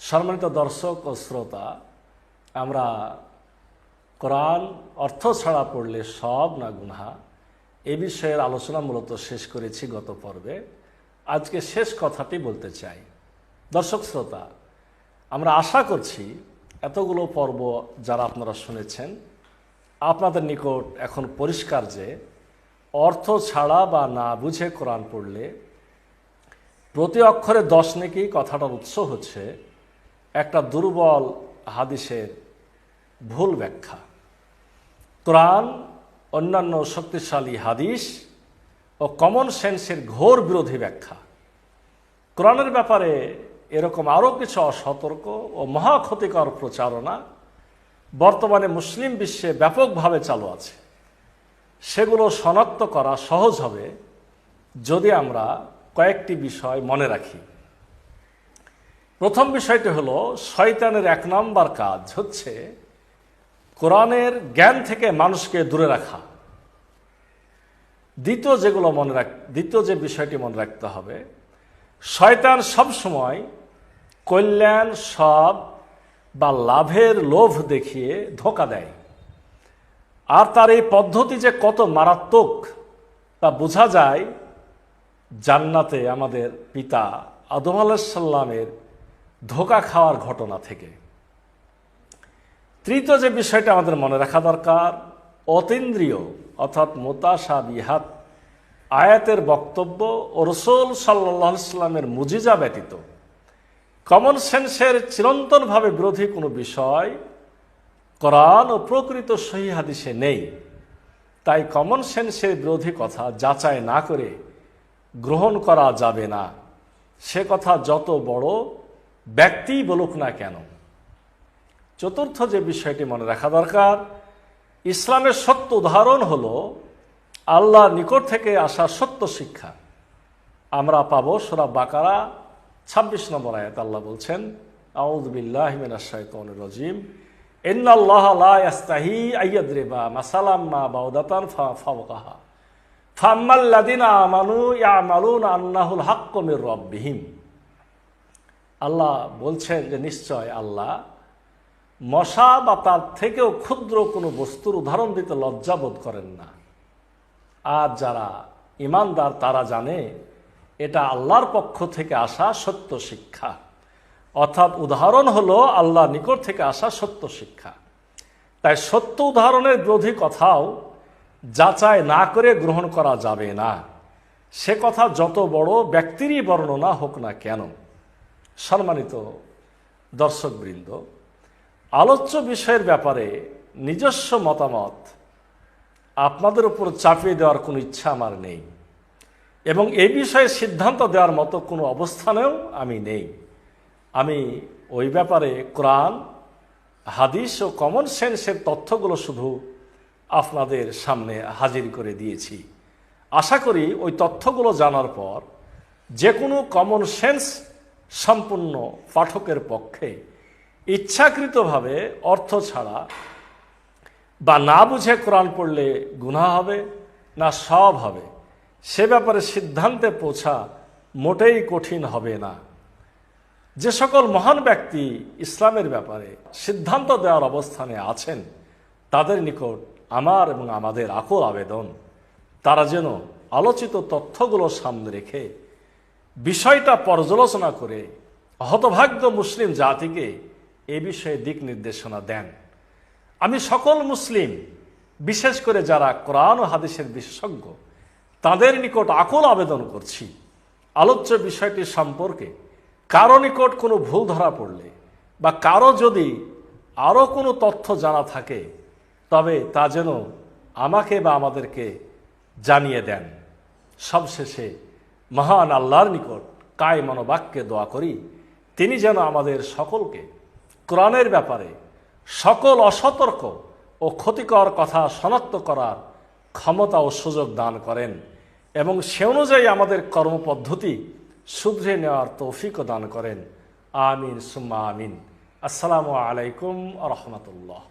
সম্মানিত দর্শক ও শ্রোতা, আমরা কোরআন অর্থ ছাড়া পড়লে সব না গুনহা, এ বিষয়ের আলোচনা মূলত শেষ করেছি গত পর্বে। আজকে শেষ কথাটি বলতে চাই। দর্শক, শ্রোতা, আমরা আশা করছি এতগুলো পর্ব যারা আপনারা শুনেছেন, আপনাদের নিকট এখন পরিষ্কার যে অর্থ ছাড়া বা না বুঝে কোরআন পড়লে প্রতি অক্ষরে দশ নেকি কথাটার উৎস হচ্ছে একটা দুর্বল হাদিসের ভুল ব্যাখ্যা। কোরআন, অন্যান্য শক্তিশালী হাদিস ও কমন সেন্সের ঘোর বিরোধী ব্যাখ্যা। কোরআনের ব্যাপারে এরকম আরও কিছু অসতর্ক ও মহা ক্ষতিকর প্রচারণা বর্তমানে মুসলিম বিশ্বে ব্যাপকভাবে চালু আছে। সেগুলো শনাক্ত করা সহজ হবে যদি আমরা কয়েকটি বিষয় মনে রাখি। প্রথম বিষয়টি হলো, শয়তানের এক নম্বর কাজ হচ্ছে কোরআনের জ্ঞান থেকে মানুষকে দূরে রাখা। দ্বিতীয় যেগুলো মনে রাখ, দ্বিতীয় যে বিষয়টি মনে রাখতে হবে, শয়তান সব সময় কল্যাণ, সব বা লাভের লোভ দেখিয়ে ধোকা দেয়। আর তার এই পদ্ধতি যে কত মারাত্মক তা বোঝা যায় জান্নাতে আমাদের পিতা আদম আলাহিসাল্লামের ধোকা খাওয়ার ঘটনা থেকে। তৃতীয় যে বিষয়টা আমাদের মনে রাখা দরকার, অতীন্দ্রিয় অর্থাৎ মোতাসা বিহাত আয়াতের বক্তব্য ও রসুল সাল্লাহ সাল্লামের মুজিজা ব্যতীত। কমন সেন্সের চিরন্তনভাবে বিরোধী কোনো বিষয় কোরআন ও প্রকৃত সহি হাদিসে নেই। তাই কমন সেন্সের বিরোধী কথা যাচাই না করে গ্রহণ করা যাবে না। সে কথা যত বড় ব্যক্তি বলুক না কেন। চতুর্থ যে বিষয়টি মনে রাখা দরকার, ইসলামের সত্য উদাহরণ হল, আল্লাহর নিকট থেকে আসা সত্য শিক্ষা। আমরা পাবো সোরা বাকারা, ছাব্বিশ নম্বর আয়াত আল্লাহ বলছেন ইয়াস্তাহি আইয়াদরিবা মাসালাম্মা ফাওকাহা। আন্নাহুল আল্লাহ বলছেন যে নিশ্চয় আল্লাহ, মশা বা তার থেকেও ক্ষুদ্র কোনো বস্তুর উদাহরণ দিতে লজ্জাবোধ করেন না। আর যারা ইমানদার, তারা জানে এটা আল্লাহর পক্ষ থেকে আসা সত্য শিক্ষা। অর্থাৎ উদাহরণ হলো আল্লাহ নিকট থেকে আসা সত্য শিক্ষা। তাই সত্য উদাহরণের বিরোধী কথাও যাচাই না করে গ্রহণ করা যাবে না। সে কথা যত বড় ব্যক্তিরই বর্ণনা হোক না কেন। সম্মানিত দর্শকবৃন্দ, আলোচ্য বিষয়ের ব্যাপারে নিজস্ব মতামত আপনাদের উপর চাপিয়ে দেওয়ার কোনো ইচ্ছা আমার নেই এবং এই বিষয়ে সিদ্ধান্ত দেওয়ার মতো কোনো অবস্থানেও আমি নেই। আমি ওই ব্যাপারে কোরআন, হাদিস ও কমন সেন্সের তথ্যগুলো শুধু আপনাদের সামনে হাজির করে দিয়েছি। আশা করি ওই তথ্যগুলো জানার পর যে কোনো কমন সেন্স সম্পূর্ণ পাঠকের পক্ষে ইচ্ছাকৃতভাবে অর্থ ছাড়া বা না বুঝে কোরআন পড়লে গুণা হবে না সব হবে, সে ব্যাপারে সিদ্ধান্তে পৌঁছা মোটেই কঠিন হবে না। যে সকল মহান ব্যক্তি ইসলামের ব্যাপারে সিদ্ধান্ত দেওয়ার অবস্থানে আছেন, তাদের নিকট আমার এবং আমাদের আকল আবেদন, তারা যেন আলোচিত তথ্যগুলো সামনে রেখে বিষয়টা পর্যালোচনা করে হতভাগ্য মুসলিম জাতিকে এ বিষয়ে দিক নির্দেশনা দেন। আমি সকল মুসলিম, বিশেষ করে যারা কোরআন ও হাদিসের বিশেষজ্ঞ, তাদের নিকট আকল আবেদন করছি। আলোচ্য বিষয়টি সম্পর্কে কারও নিকট কোনো ভুল ধরা পড়লে বা কারও যদি আরও কোনো তথ্য জানা থাকে, তবে তা যেন আমাকে বা আমাদেরকে জানিয়ে দেন। সবশেষে মহান আল্লাহর নিকট কায় মনোবাক্যে দোয়া করি, তিনি যেন আমাদের সকলকে কোরআনের ব্যাপারে সকল অসতর্ক ও ক্ষতিকর কথা শনাক্ত করার ক্ষমতা ও সুযোগ দান করেন এবং সে অনুযায়ী আমাদের কর্মপদ্ধতি শুধরে নেওয়ার তৌফিকও দান করেন। আমিন, সুম্মা আমিন। আসসালামু আলাইকুম রহমতুল্লাহ।